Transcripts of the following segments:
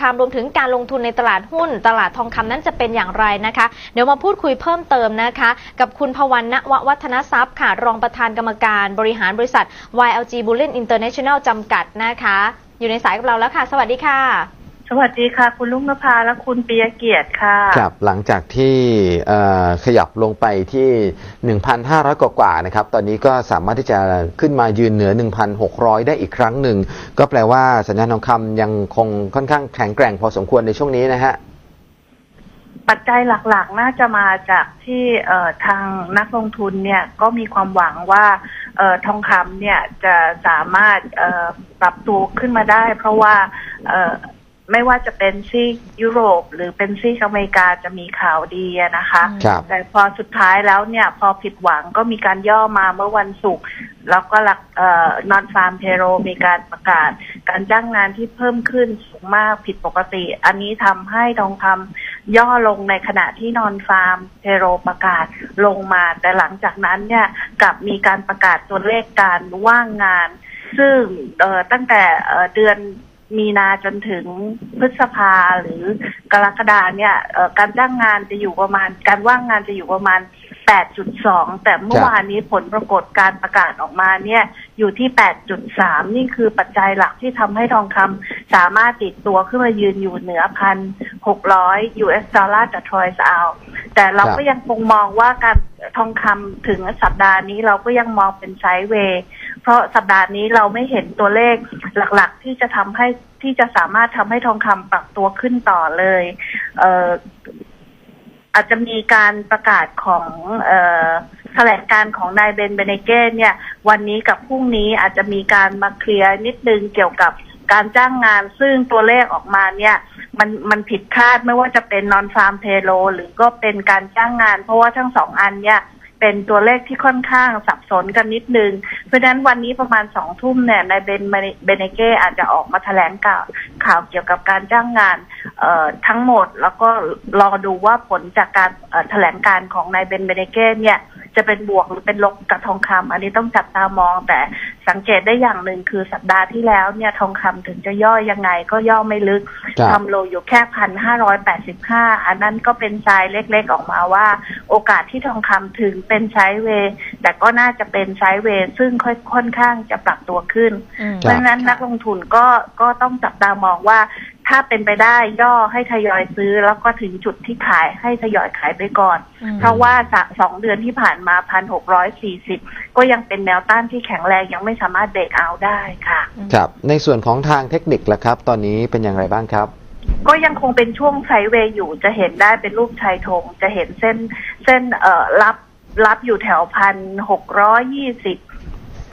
คำรวมถึงการลงทุนในตลาดหุ้น ตลาดทองคำนั้นจะเป็นอย่างไรนะคะ เดี๋ยวมาพูดคุยเพิ่มเติมนะคะ กับคุณพวันณววัฒนทรัพย์ค่ะ รองประธานกรรมการบริหารบริษัท YLG Bullion International จำกัดนะคะ อยู่ในสายกับเราแล้วค่ะ สวัสดีค่ะ สวัสดีค่ะ คุณลุงนภาและคุณปิยเกียรติค่ะครับหลังจากที่เอ่อขยับลงไปที่ 1,500กว่ากว่าๆนะครับ ตอนนี้ก็สามารถที่จะขึ้นมายืนเหนือ 1,600 ได้อีกครั้งหนึ่ง ก็แปลว่าสัญญาณทองคำยังคงค่อนข้างแข็งแกร่งพอสมควรในช่วงนี้นะฮะปัจจัยหลักๆ น่าจะมาจากที่เอ่อทางนักลงทุนเนี่ยก็มีความหวังว่าเอ่อทองคำเนี่ยจะสามารถเอ่อปรับตัวขึ้นมาได้ เพราะว่าเอ่อ ไม่ว่าจะเป็นซีกยุโรป หรือเป็นซีกอเมริกาจะมีข่าวดีอะนะคะ ครับแต่พอสุดท้ายแล้วเนี่ย พอผิดหวังก็มีการย่อมาเมื่อวันศุกร์แล้วก็หลักเอ่อนอนฟาร์มเพโรมีการประกาศ การจ้างงานที่เพิ่มขึ้นสูงมากผิดปกติ อันนี้ทำให้ทองคำย่อลงในขณะที่นอนฟาร์มเพโรประกาศลงมา แต่หลังจากนั้นเนี่ยกลับมีการประกาศตัวเลขการว่างงาน ซึ่งเอ่อตั้งแต่เอ่อเดือน มีนาจนถึงพฤษภาหรือกรกฎาเนี่ยเอ่อการจ้างงานจะอยู่ประมาณ การว่างงานจะอยู่ประมาณ 8.2 แต่เมื่อวานนี้ผลปรากฏการประกาศออกมาเนี่ยอยู่ที่ 8.3 นี่คือปัจจัยหลักที่ทำให้ทองคำสามารถติดตัวขึ้นมายืนอยู่เหนือพันหกร้อย US ดอลลาร์ต่อทรอยส์เอาแต่เราก็ยังคงมองว่าการทองคำถึงสัปดาห์นี้เราก็ยังมองเป็นไซด์เวย์ เพราะสัปดาห์นี้เราไม่เห็นตัวเลขหลักๆ ที่จะทำให้ที่จะสามารถทำให้ทองคำปรับตัวขึ้นต่อเลย เอออาจจะมีการประกาศของเออแถลงการของนายเบนเบเนเก้เนี่ย วันนี้กับพรุ่งนี้อาจจะมีการมาเคลียร์นิดนึงเกี่ยวกับการจ้างงานซึ่งตัวเลขออกมาเนี่ย มันมันผิดคาดไม่ว่าจะเป็นนอนฟาร์มเพโลหรือก็เป็นการจ้างงาน เพราะว่าทั้งสองอันเนี่ย เป็นตัวเลขที่ค่อนข้างสับสนกันนิดนึง เพราะฉะนั้นวันนี้ประมาณสองทุ่มเนี่ยนายเบนเบเนเก้อาจจะออกมาแถลงข่าวข่าวเกี่ยวกับการจ้างงานเอ่อทั้งหมด แล้วก็รอดูว่าผลจากการแถลงการของนายเบนเบเนเก้เนี่ยจะเป็นบวกหรือเป็นลบกับทองคำอันนี้ต้องจับตามองแต่ สังเกตได้อย่างหนึ่งคือสัปดาห์ที่แล้วเนี่ยทองคำถึงจะย่อยังไงก็ย่อไม่ลึกครับทำโลอยู่แค่พันห้าร้อยแปดสิบห้าอันนั้นก็เป็นทรายเล็กๆออกมาว่า โอกาสที่ทองคำถึงเป็นไซด์เวย์แต่ก็น่าจะเป็นไซด์เวย์ซึ่งค่อยค่อนข้างจะปรับตัวขึ้นอืมเพราะฉะนั้นนักลงทุนก็ก็ต้องจับตามองว่า ถ้าเป็นไปได้ย่อให้ทยอยซื้อ แล้วก็ถึงจุดที่ขายให้ทยอยขายไปก่อนอืมเพราะว่าสะสองเดือนที่ผ่านมาพันหกร้อยสี่สิบก็ยังเป็นแนวต้านที่แข็งแรงยังไม่สามารถเบรกเอาท์ได้ค่ะ ครับ ในส่วนของทางเทคนิคล่ะครับ ตอนนี้เป็นอย่างไรบ้างครับก็ยังคงเป็นช่วงไซด์เวย์อยู่จะเห็นได้เป็นรูปชายธงจะเห็นเส้นเส้นเอ่อรับรับอยู่แถวพันหกร้อยยี่สิบ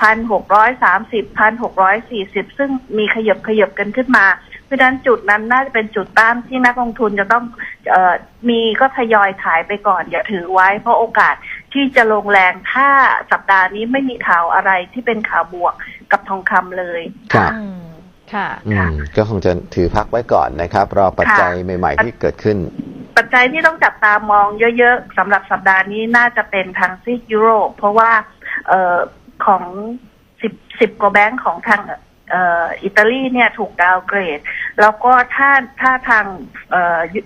พันหกร้อยสามสิบพันหกร้อยสี่สิบซึ่งมีขยับขยับกันขึ้นมา เพราะฉะนั้นจุดนั้นน่าจะเป็นจุดต้านที่นักลงทุนจะต้องเออมีก็ทยอยขายไปก่อน อย่าถือไว้ เพราะโอกาสที่จะลงแรงถ้าสัปดาห์นี้ไม่มีข่าวอะไรที่เป็นข่าวบวกกับทองคำเลยครับอืมค่ะอืมก็คงจะถือพักไว้ก่อนนะครับ รอปัจจัยใหม่ ๆ ที่เกิดขึ้น ปัจจัยที่ต้องจับตามองเยอะๆสำหรับสัปดาห์นี้น่าจะเป็นทางซีกยุโรป เพราะว่าเออของสิบสิบกว่าแบงก์ของทางเอ่ออิตาลีเนี่ยถูกดาวน์เกรด แล้วก็ถ้าถ้าทางเอ่อยุ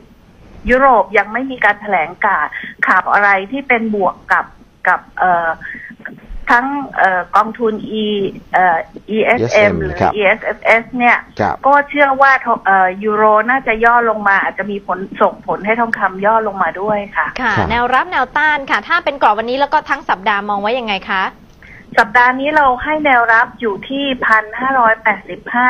ยุโรปยังไม่มีการแถลงข่าวข่าวอะไรที่เป็นบวกกับกับเอ่อทั้งเอ่อกองทุน E เอ่อ ESM ESM หรือครับ ESFS เนี่ยครับก็เชื่อว่าทองเอ่อยูโรน่าจะย่อลงมา อาจจะมีผลส่งผลให้ทองคำย่อลงมาด้วยค่ะ ค่ะครับแนวรับแนวต้านค่ะ ถ้าเป็นกรอบวันนี้แล้วก็ทั้งสัปดาห์มองไว้ยังไงคะ สัปดาห์นี้เราให้แนวรับอยู่ที่พันห้าร้อยแปดสิบห้า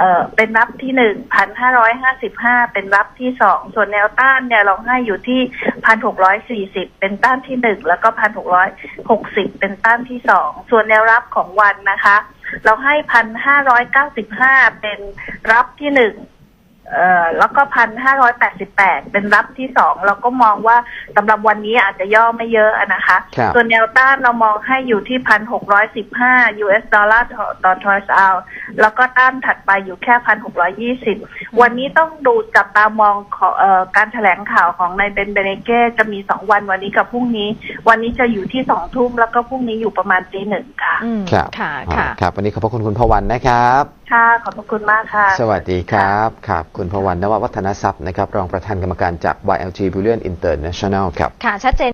เอ่อเป็นรับที่หนึ่งพันห้าร้อยห้าสิบห้าเป็นรับที่สองส่วนแนวต้านเนี่ยเราให้อยู่ที่พันหกร้อยสี่สิบเป็นต้านที่หนึ่งแล้วก็พันหกร้อยหกสิบเป็นต้านที่สองส่วนแนวรับของวันนะคะ เราให้พันห้าร้อยเก้าสิบห้าเป็นรับที่หนึ่ง เอ่อแล้วก็พันห้าร้อยแปดสิบแปดเป็นรับที่สองเราก็มองว่าสำหรับวันนี้อาจจะย่อไม่เยอะอะนะคะ ครับส่วนแนวต้านเรามองให้อยู่ที่พันหกร้อยสิบห้า US ดอลลาร์ต่อทรอยส์เอาแล้วก็ต้านถัดไปอยู่แค่พันหกร้อยี่สิบวันนี้ต้องดูจับตามองขอเอ่อการแถลงข่าวของนายเบนเบเนเก้จะมีสองวันวันนี้กับพรุ่งนี้ วันนี้จะอยู่ที่สองทุ่มแล้วก็พรุ่งนี้อยู่ประมาณตีหนึ่งค่ะ อืมครับค่ะอ่าค่ะ ครับ วันนี้ขอบพระคุณคุณพวันนะครับ ค่ะ ขอบพระคุณมากค่ะ สวัสดีครับครับคุณพวันนววัฒนทรัพย์นะครับ รองประธานกรรมการจาก YLG Bullion International ครับ ค่ะ ชัดเจน